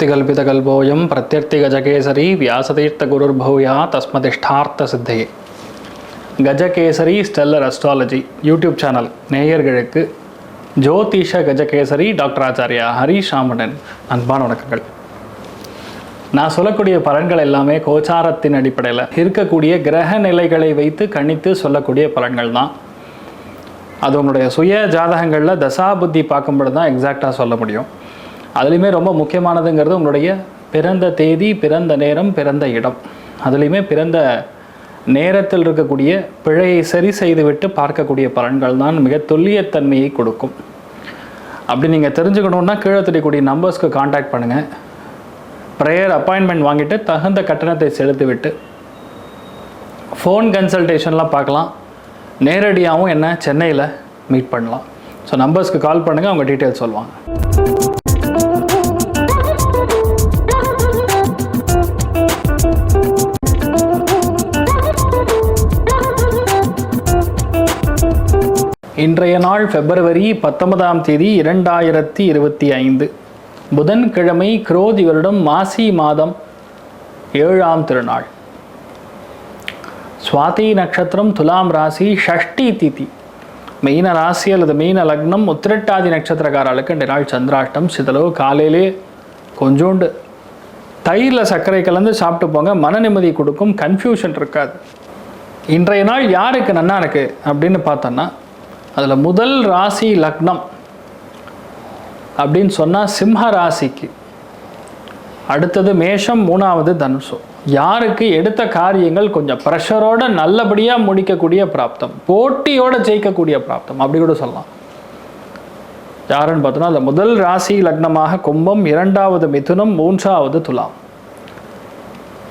அர்த்திகல்பிதகல்போயம் பிரத்யர்த்திகஜகேசரி வியாசதீர்த்தகுருர்பூயா தஸ்மதிஷ்டார்த்த சித்தையே Gajakesari stellar astrology YouTube channel நேயர்களுக்கு ஜோதிஷ கஜகேசரி டாக்டர் ஆச்சாரியா ஹரிஷ் ராமணன் அன்பான வணக்கங்கள். நான் சொல்லக்கூடிய பலன்கள் எல்லாமே கோச்சாரத்தின் அடிப்படையில் இருக்கக்கூடிய கிரக நிலைகளை வைத்து கணித்து சொல்லக்கூடிய பலன்கள் தான். அது உங்களுடைய சுய ஜாதகங்களில் தசாபுத்தி பார்க்கும்பொழுது தான் எக்ஸாக்டாக சொல்ல முடியும். அதுலேயுமே ரொம்ப முக்கியமானதுங்கிறது உங்களுடைய பிறந்த தேதி பிறந்த நேரம் பிறந்த இடம். அதுலேயுமே பிறந்த நேரத்தில் இருக்கக்கூடிய பிழையை சரி செய்துவிட்டு பார்க்கக்கூடிய பலன்கள் தான் மிக துல்லியத்தன்மையை கொடுக்கும். அப்படி நீங்கள் தெரிஞ்சுக்கணுன்னா கீழே தெரியக்கூடிய நம்பர்ஸ்க்கு காண்டாக்ட் பண்ணுங்கள் ப்ரேயர் அப்பாயின்மெண்ட் வாங்கிட்டு தகுந்த கட்டணத்தை செலுத்திவிட்டு ஃபோன் கன்சல்டேஷன்லாம் பார்க்கலாம். நேரடியாகவும் என்ன சென்னையில் மீட் பண்ணலாம். ஸோ நம்பர்ஸ்க்கு கால் பண்ணுங்கள் அவங்க டீட்டெயில்ஸ் சொல்லுவாங்க. இன்றைய நாள் பிப்ரவரி பத்தொன்பதாம் தேதி இரண்டாயிரத்தி இருபத்தி ஐந்து. புதன்கிழமை குரோதி வருடம் மாசி மாதம் ஏழாம் திருநாள். சுவாதி நட்சத்திரம் துலாம் ராசி ஷஷ்டி திதி. மீன ராசி அல்லது மீன லக்னம் உத்திரட்டாதி நட்சத்திரக்காரர்களுக்கு இந்த நாள் சந்திராஷ்டம் சிதலோ காலையிலே கொஞ்சோண்டு. தயிரில் சர்க்கரை கலந்து சாப்பிட்டு போங்க மன நிம்மதி கொடுக்கும் கன்ஃபியூஷன் இருக்காது. இன்றைய நாள் யாருக்கு நன்னா இருக்குது அப்படின்னு பார்த்தோன்னா அதில் முதல் ராசி லக்னம் அப்படின்னு சொன்னால் சிம்ம ராசிக்கு. அடுத்தது மேஷம் மூணாவது தனுசு. யாருக்கு எடுத்த காரியங்கள் கொஞ்சம் ப்ரெஷரோட நல்லபடியாக முடிக்கக்கூடிய பிராப்தம். போட்டியோட ஜெயிக்கக்கூடிய பிராப்தம். அப்படி கூட சொல்லலாம். யாருன்னு பார்த்தோன்னா அந்த முதல் ராசி லக்னமாக கும்பம் இரண்டாவது மிதுனம் மூன்றாவது துலாம்.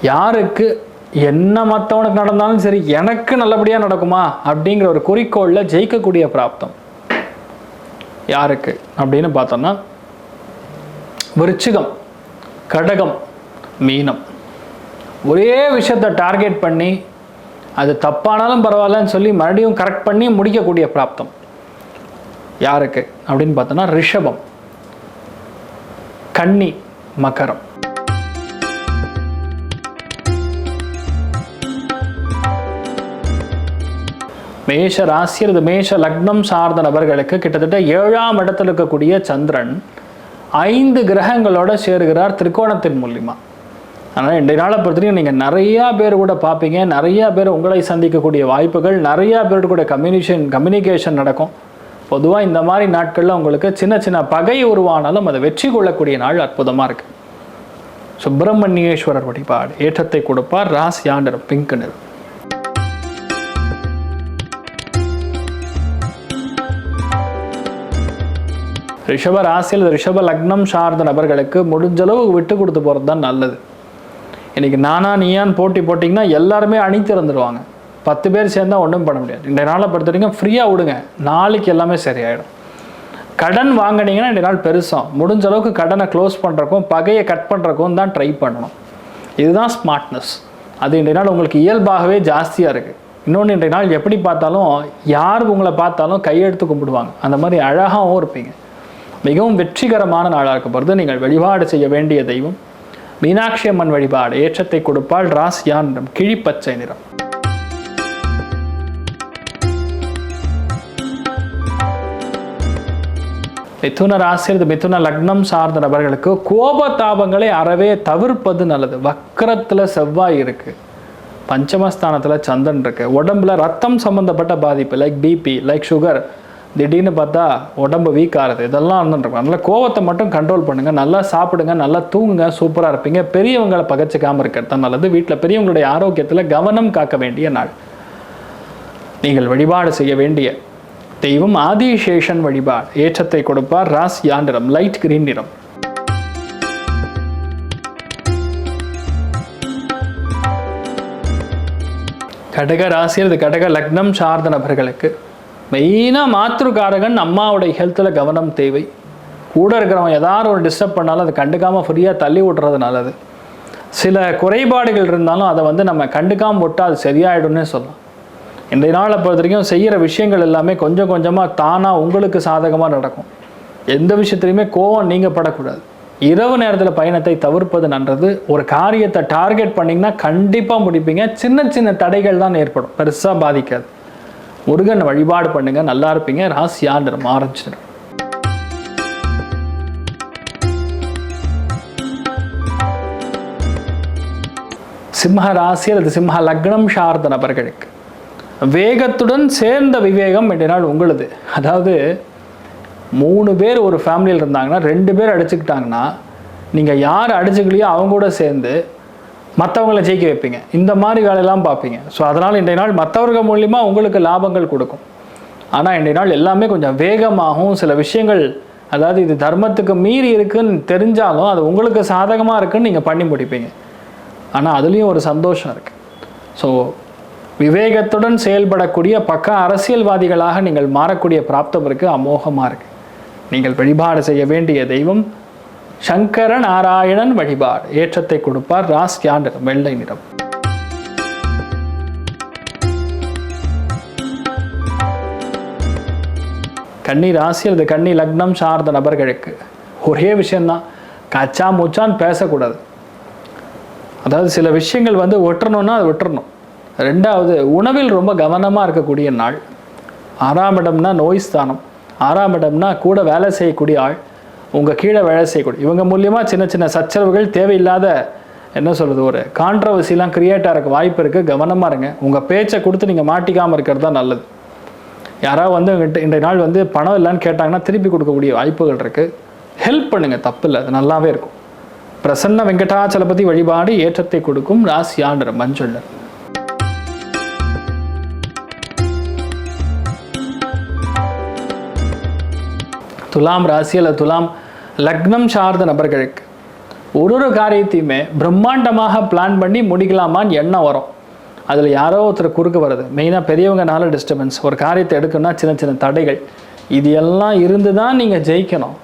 யாருக்கு என்ன மற்றவனுக்கு நடந்தாலும் சரி எனக்கு நல்லபடியாக நடக்குமா? அப்படிங்கிற ஒரு குறிக்கோளில் ஜெயிக்கக்கூடிய பிராப்தம். யாருக்கு? அப்படின்னு பார்த்தோம்னா விருச்சிகம் கடகம் மீனம். ஒரே விஷயத்தை டார்கெட் பண்ணி அது தப்பானாலும் பரவாயில்லன்னு சொல்லி மறுபடியும் கரெக்ட் பண்ணி முடிக்கக்கூடிய பிராப்தம். யாருக்கு? அப்படின்னு பார்த்தோன்னா ரிஷபம். கன்னி மகரம். மேஷ ராசி அல்லது மேஷ லக்னம் சார்ந்த நபர்களுக்கு கிட்டத்தட்ட ஏழாம் இடத்தில் இருக்கக்கூடிய சந்திரன் ஐந்து கிரகங்களோட சேருகிறார் திரிகோணத்தின் மூலியமா. அதனால் இன்றைய நாளை பொறுத்தவரைக்கும் நீங்கள் நிறையா பேர் கூட பார்ப்பீங்க நிறையா பேர் உங்களை சந்திக்கக்கூடிய வாய்ப்புகள் நிறையா பேர் கூட கம்யூனிகேஷன் கம்யூனிகேஷன் நடக்கும். பொதுவாக இந்த மாதிரி நாட்களில் உங்களுக்கு சின்ன சின்ன பகை உருவானாலும் அதை வெற்றி கொள்ளக்கூடிய நாள் அற்புதமாக இருக்குது சுப்பிரமணியேஸ்வரர் வழிபாடு ஏற்றத்தை கொடுப்பார் ராசி ஆண்டர் பிங்க் நிறம். ரிஷப ராசியில் ரிஷப லக்னம் சார்ந்த நபர்களுக்கு முடிஞ்சளவு விட்டு கொடுத்து போகிறது தான் நல்லது. இன்றைக்கி நானா நீயான் போட்டி போட்டிங்கன்னா எல்லாருமே அணி திறந்துடுவாங்க பத்து பேர் சேர்ந்தா ஒன்றும் பண்ண முடியாது. இந்த நாளை பொறுத்த வரைக்கும் ஃப்ரீயாக விடுங்க. நாளைக்கு எல்லாமே சரியாயிடும். கடன் வாங்கினீங்கன்னா இந்த நாள் பெருசாக முடிஞ்ச அளவுக்கு கடனை க்ளோஸ் பண்ணுறக்கும் பகையை கட் பண்ணுறக்கும் தான் ட்ரை பண்ணணும். இதுதான் ஸ்மார்ட்னஸ் அது இன்றைய நாள் உங்களுக்கு இயல்பாகவே ஜாஸ்தியாக இருக்குது இன்னொன்று இன்றைய நாள் எப்படி பார்த்தாலும் யார் உங்களை பார்த்தாலும் கையெடுத்து கும்பிடுவாங்க. அந்த மாதிரி அழகாகவும் இருப்பீங்க. மிகவும் வெற்றிகரமான நாளாக இருக்க போகிறது. நீங்கள் வழிபாடு செய்ய வேண்டிய தெய்வம். மீனாட்சி அம்மன் வழிபாடு ஏற்றத்தை கொடுப்பால் ராசியான் நிறம் கிழிப்பச்சை நிறம். மிதுன ராசி மிதுன லக்னம் சார்ந்த நபர்களுக்கு கோபதாபங்களை அறவே தவிர்ப்பது நல்லது. வக்கரத்தில் செவ்வாய் இருக்கு. பஞ்சமஸ்தானத்தில் சந்தன் இருக்கு. உடம்புல ரத்தம் சம்பந்தப்பட்ட பாதிப்பு லைக் பிபி லைக் சுகர் திடீர்னு பார்த்தா உடம்பு வீக் ஆகுது. இதெல்லாம் இருந்துருக்கும் அதனால் கோவத்தை மட்டும் கண்ட்ரோல் பண்ணுங்கள் நல்லா சாப்பிடுங்க. நல்லா தூங்குங்க. சூப்பராக இருப்பீங்க. பெரியவங்களை பகச்சிக்காமல் இருக்கிறது தான் நல்லது. வீட்டில் பெரியவங்களுடைய ஆரோக்கியத்தில் கவனம் காக்க வேண்டிய நாள். நீங்கள் வழிபாடு செய்ய வேண்டிய தெய்வம் ஆதிசேஷன் வழிபாடு. ஏற்றத்தை கொடுப்பார். ராஸ் யாண்டிரம். லைட் கிரீன் நிறம். கடக ராசி அல்லது கடக லக்னம் சார்ந்த நபர்களுக்கு மெயினாக மாத்திருக்காரகன் அம்மாவுடைய ஹெல்த்தில் கவனம் தேவை. கூட இருக்கிறவன் ஏதாவது ஒரு டிஸ்டர்ப் பண்ணாலும் அதை கண்டுக்காமல் ஃப்ரீயாக தள்ளி விட்டுறது நல்லது. சில குறைபாடுகள் இருந்தாலும் அதை வந்து நம்ம கண்டுக்காமல் விட்டால் அது சரியாயிடும்னே சொல்லலாம். இன்றைய நாளை பொறுத்த வரைக்கும் செய்கிற விஷயங்கள் எல்லாமே கொஞ்சம் கொஞ்சமாக தானாக உங்களுக்கு சாதகமாக நடக்கும். எந்த விஷயத்துலையுமே கோவம் நீங்கள் படக்கூடாது இரவு நேரத்தில் பயணத்தை தவிர்ப்பது நன்றது ஒரு காரியத்தை டார்கெட் பண்ணிங்கன்னா கண்டிப்பாக முடிப்பீங்க. சின்ன சின்ன தடைகள் தான் ஏற்படும். பெருசாக பாதிக்காது. முருகன் வழிபாடு பண்ணுங்க நல்லா இருப்பீங்க. ராசி ஆரம்பிச்சிடும் சிம்ம ராசி அல்லது சிம்ம லக்னம் சார்ந்த நபர்களுக்கு வேகத்துடன் சேர்ந்த விவேகம் என்றனால் உங்களது உங்களுது. அதாவது மூணு பேர் ஒரு ஃபேமிலியில் இருந்தாங்கன்னா ரெண்டு பேர் அடிச்சுக்கிட்டாங்கன்னா நீங்கள் யார் அடிச்சுக்கலையோ அவங்க கூட சேர்ந்து மற்றவங்களை ஜெயிக்க வைப்பீங்க. இந்த மாதிரி வேலையெல்லாம் பார்ப்பீங்க. ஸோ அதனால் இன்றைய நாள் மற்றவர்கள் மூலியமாக உங்களுக்கு லாபங்கள் கொடுக்கும். ஆனால் இன்றைய நாள் எல்லாமே கொஞ்சம் வேகமாகவும் சில விஷயங்கள் அதாவது இது தர்மத்துக்கு மீறி இருக்குன்னு தெரிஞ்சாலும் அது உங்களுக்கு சாதகமாக இருக்குன்னு நீங்கள் பண்ணி முடிப்பீங்க. ஆனால் அதுலேயும் ஒரு சந்தோஷம் இருக்குது ஸோ விவேகத்துடன் செயல்படக்கூடிய பக்க அரசியல்வாதிகளாக நீங்கள் மாறக்கூடிய பிராப்தம் இருக்குது அமோகமாக இருக்குது நீங்கள் வழிபாடு செய்ய வேண்டிய தெய்வம் சங்கர நாராயணன் வழிபாடு. ஏற்றத்தை கொடுப்பார் ராஸ் நிறம் வெள்ளை நிறம். கன்னி ராசி அல்லது கன்னி லக்னம் சார்ந்த நபர்களுக்கு ஒரே விஷயம்தான் கச்சா மூச்சான் பேசக்கூடாது. அதாவது சில விஷயங்கள் வந்து ஒட்டணும்னா அது ஒட்டுறணும் ரெண்டாவது உணவில் ரொம்ப கவனமாக இருக்கக்கூடிய நாள். ஆறாம் இடம்னா நோய் ஸ்தானம். ஆறாம் இடம்னா கூட வேலை செய்யக்கூடிய ஆள். உங்கள் கீழே வேலை செய்யக்கூடிய இவங்க மூலியமாக சின்ன சின்ன சச்சரவுகள் தேவையில்லாத என்ன சொல்கிறது ஒரு கான்ட்ரவர்சிலாம் க்ரியேட் ஆகிறக்கு வாய்ப்பு இருக்குது கவனமாக இருங்க. உங்கள் பேச்சை கொடுத்து நீங்கள் மாட்டிக்காமல் இருக்கிறது தான் நல்லது. யாராவது வந்து இன்றைய நாள் வந்து பணம் இல்லைன்னு கேட்டாங்கன்னா திருப்பி கொடுக்கக்கூடிய வாய்ப்புகள் இருக்குது ஹெல்ப் பண்ணுங்கள் தப்பு இல்லை. அது நல்லாவே இருக்கும். பிரசன்ன வெங்கடாச்சலபதி வழிபாடு ஏற்றத்தை கொடுக்கும். ராசி ஆண்டர் மஞ்சள் துலாம் ராசி அல்லது துலாம் லக்னம் சார்ந்த நபர்களுக்கு ஒரு ஒரு காரியத்தையுமே பிரம்மாண்டமாக பிளான் பண்ணி முடிக்கலாமான்னு எண்ணம் வரும். அதில் யாரோ ஒருத்தர் குறுக்க வருது மெயினாக பெரியவங்கனால டிஸ்டர்பன்ஸ் ஒரு காரியத்தை எடுக்கணும்னா சின்ன சின்ன தடைகள். இது எல்லாம் இருந்து தான் நீங்கள் ஜெயிக்கணும்.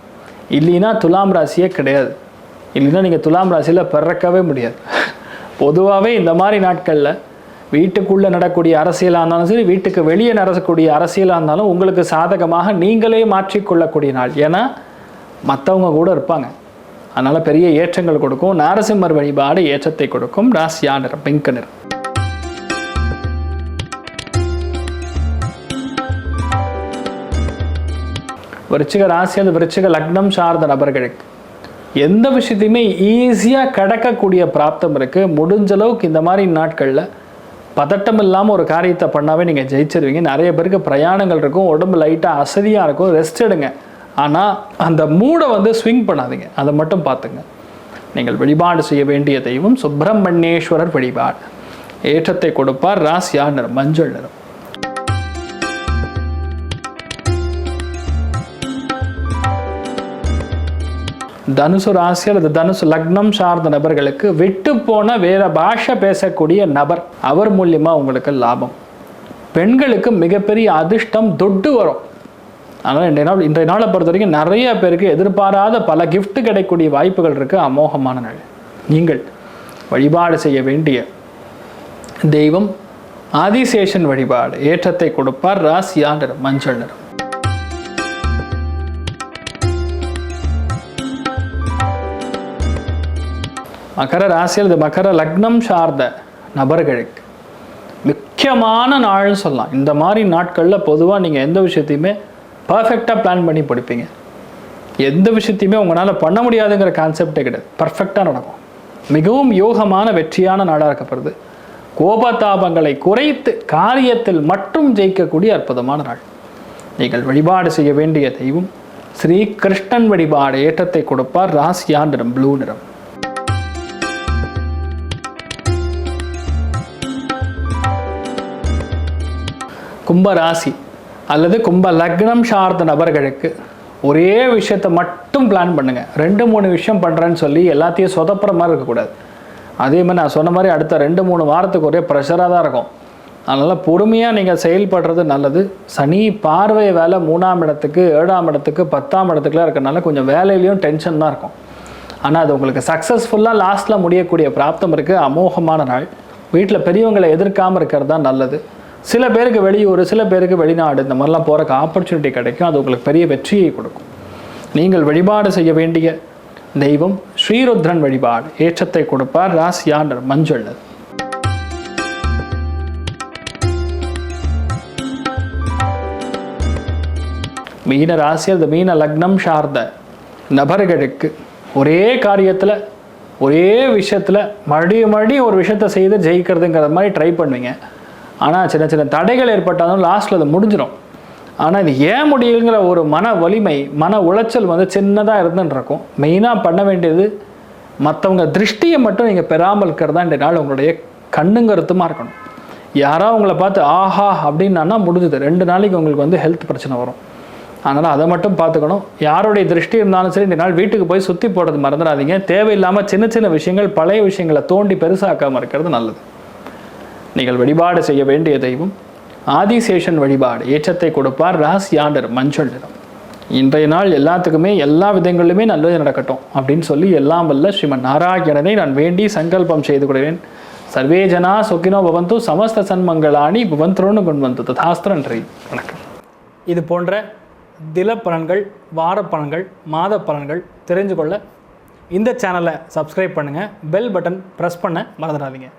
இல்லைன்னா துலாம் ராசியே கிடையாது. இல்லைன்னா நீங்கள் துலாம் ராசியில் பிறக்கவே முடியாது. பொதுவாகவே இந்த மாதிரி நாட்களில் வீட்டுக்குள்ளே நடக்கூடிய அரசியலாக இருந்தாலும் சரி வீட்டுக்கு வெளியே நடக்கக்கூடிய அரசியலாக இருந்தாலும் உங்களுக்கு சாதகமாக நீங்களே மாற்றிக்கொள்ளக்கூடிய நாள். ஏன்னா மற்றவங்க கூட இருப்பாங்க. அதனால் பெரிய ஏற்றங்கள் கொடுக்கும். நாரசிம்மர் வழிபாடு ஏற்றத்தை கொடுக்கும். ராசியா நிறம் பிங்க் நிறம். விருச்சிக ராசி அல்லது விருச்சிக லக்னம் சார்ந்த நபர்களுக்கு எந்த விஷயத்தையுமே ஈஸியாக கடக்கக்கூடிய பிராப்தம் இருக்குது முடிஞ்ச அளவுக்கு இந்த மாதிரி நாட்களில் பதட்டம் இல்லாமல் ஒரு காரியத்தை பண்ணாவே நீங்கள் ஜெயிச்சிருவீங்க. நிறைய பேருக்கு பிரயாணங்கள் இருக்கும் உடம்பு லைட்டாக அசதியாக இருக்கும். ரெஸ்ட் எடுங்க. ஆனால் அந்த மூடை வந்து ஸ்விங் பண்ணாதீங்க. அதை மட்டும் பார்த்துங்க. நீங்கள் வழிபாடு செய்ய வேண்டிய தெய்வம் சுப்பிரமணியேஸ்வரர் வழிபாடு. ஏற்றத்தை கொடுப்பார் ராசியா நிறம் மஞ்சள் நிறம். தனுசு ராசி அல்லது தனுசு லக்னம் சார்ந்த நபர்களுக்கு விட்டு போன வேற பாஷை பேசக்கூடிய நபர் அவர் மூலியமாக உங்களுக்கு லாபம். பெண்களுக்கு மிகப்பெரிய அதிர்ஷ்டம் தொட்டு வரும். அதனால் இன்றைய நாள் இன்றைய நாளை பொறுத்த வரைக்கும் நிறைய பேருக்கு எதிர்பாராத பல கிஃப்ட் கிடைக்கக்கூடிய வாய்ப்புகள் இருக்குது அமோகமான நாள். நீங்கள் வழிபாடு செய்ய வேண்டிய தெய்வம் ஆதிசேஷன் வழிபாடு ஏற்றத்தை கொடுப்பார் ராசியா மஞ்சள் நிறம். மகர ராசியில் இது மகர லக்னம் சார்ந்த நபர்களுக்கு முக்கியமான நாள்னு சொல்லலாம். இந்த மாதிரி நாட்களில் பொதுவாக நீங்கள் எந்த விஷயத்தையுமே பர்ஃபெக்டாக பிளான் பண்ணி படிப்பீங்க. எந்த விஷயத்தையுமே உங்களால் பண்ண முடியாதுங்கிற கான்செப்டே கிடையாது. பர்ஃபெக்டாக நடக்கும். மிகவும் யோகமான வெற்றியான நாடாக இருக்கப்படுது. கோபதாபங்களை குறைத்து காரியத்தில் மட்டும் ஜெயிக்கக்கூடிய அற்புதமான நாள். நீங்கள் வழிபாடு செய்ய வேண்டிய தெய்வம் ஸ்ரீ கிருஷ்ணன் வழிபாடு ஏற்றத்தை கொடுப்பார். ராசியா நிறம் ப்ளூ நிறம். கும்ப ராசி அல்லது கும்ப லக்னம் சார்ந்த நபர்களுக்கு ஒரே விஷயத்தை மட்டும் பிளான் பண்ணுங்கள் ரெண்டு மூணு விஷயம் பண்ணுறேன்னு சொல்லி எல்லாத்தையும் சொதப்புற மாதிரி இருக்கக்கூடாது. அதே மாதிரி நான் சொன்ன மாதிரி அடுத்த ரெண்டு மூணு வாரத்துக்கு ஒரே ப்ரெஷராக தான் இருக்கும். அதனால் பொறுமையாக நீங்கள் செயல்படுறது நல்லது. சனி பார்வை வேலை மூணாம் இடத்துக்கு ஏழாம் இடத்துக்கு பத்தாம் இடத்துக்குலாம் இருக்கறனால கொஞ்சம் வேலையிலையும் டென்ஷன் தான் இருக்கும். ஆனால் அது உங்களுக்கு சக்ஸஸ்ஃபுல்லாக லாஸ்ட்டில் முடியக்கூடிய பிராப்தம் இருக்குது அமோகமான நாள். வீட்டில் பெரியவங்களை எதிர்க்காமல் இருக்கிறது தான் நல்லது. சில பேருக்கு வெளியூர் சில பேருக்கு வெளிநாடு இந்த மாதிரிலாம் போகிறக்கு ஆப்பர்ச்சுனிட்டி கிடைக்கும். அது உங்களுக்கு பெரிய வெற்றியை கொடுக்கும். நீங்கள் வழிபாடு செய்ய வேண்டிய தெய்வம் ஸ்ரீருத்ரன் வழிபாடு. ஏற்றத்தை கொடுப்பார் ராசியாண்டர் மஞ்சள் மீன ராசி அந்த மீன லக்னம் சார்ந்த நபர்களுக்கு ஒரே காரியத்தில் ஒரே விஷயத்தில் மறுபடியும் மறுபடியும் ஒரு விஷயத்தை செய்து ஜெயிக்கிறதுங்கிற மாதிரி ட்ரை பண்ணுவீங்க. ஆனால் சின்ன சின்ன தடைகள் ஏற்பட்டாலும் லாஸ்ட்டில் அது முடிஞ்சிடும் ஆனால் இது ஏன் முடியுங்கிற ஒரு மன வலிமை மன உளைச்சல் வந்து சின்னதாக இருந்துன்னு இருக்கும் மெயினாக பண்ண வேண்டியது மற்றவங்க திருஷ்டியை மட்டும் நீங்கள் பெறாமல் இருக்கிறதா இந்த நாள் உங்களுடைய கண்ணுங்கருத்துமாக இருக்கணும். யாரோ உங்களை பார்த்து ஆஹா அப்படின்னா முடிஞ்சுது. ரெண்டு நாளைக்கு உங்களுக்கு வந்து ஹெல்த் பிரச்சனை வரும். அதனால் அதை மட்டும் பார்த்துக்கணும். யாருடைய திருஷ்டி இருந்தாலும் சரி இந்த நாள் வீட்டுக்கு போய் சுற்றி போடுறது மறந்துடாதீங்க. தேவையில்லாமல் சின்ன சின்ன விஷயங்கள் பழைய விஷயங்களை தோண்டி பெருசாக்காமல் இருக்கிறது நல்லது. நீங்கள் வழிபாடு செய்ய வேண்டிய தெய்வம். ஆதிசேஷன் வழிபாடு ஏற்றத்தை கொடுப்பார். ராஸ் யாண்டர் மஞ்சள் நிறம். இன்றைய நாள் எல்லாத்துக்குமே எல்லா விதங்களிலுமே நல்லது நடக்கட்டும் அப்படின்னு சொல்லி எல்லாம் வல்ல ஸ்ரீமன் நாராயணனை நான் வேண்டி சங்கல்பம் செய்து கொள்கிறேன். சர்வே ஜனா சுக்கினோ பவந்து சமஸ்த சன்மங்களாணி புவந்த்ரோன்னு கொண்டு வந்து ததாஸ்திர நன்றி. வணக்கம். இது போன்ற தில பலன்கள் வார பலன்கள் மாத பலன்கள் தெரிஞ்சு கொள்ள இந்த சேனலை சப்ஸ்கிரைப் பண்ணுங்கள் பெல் பட்டன் ப்ரெஸ் பண்ண மறந்துடாதீங்க.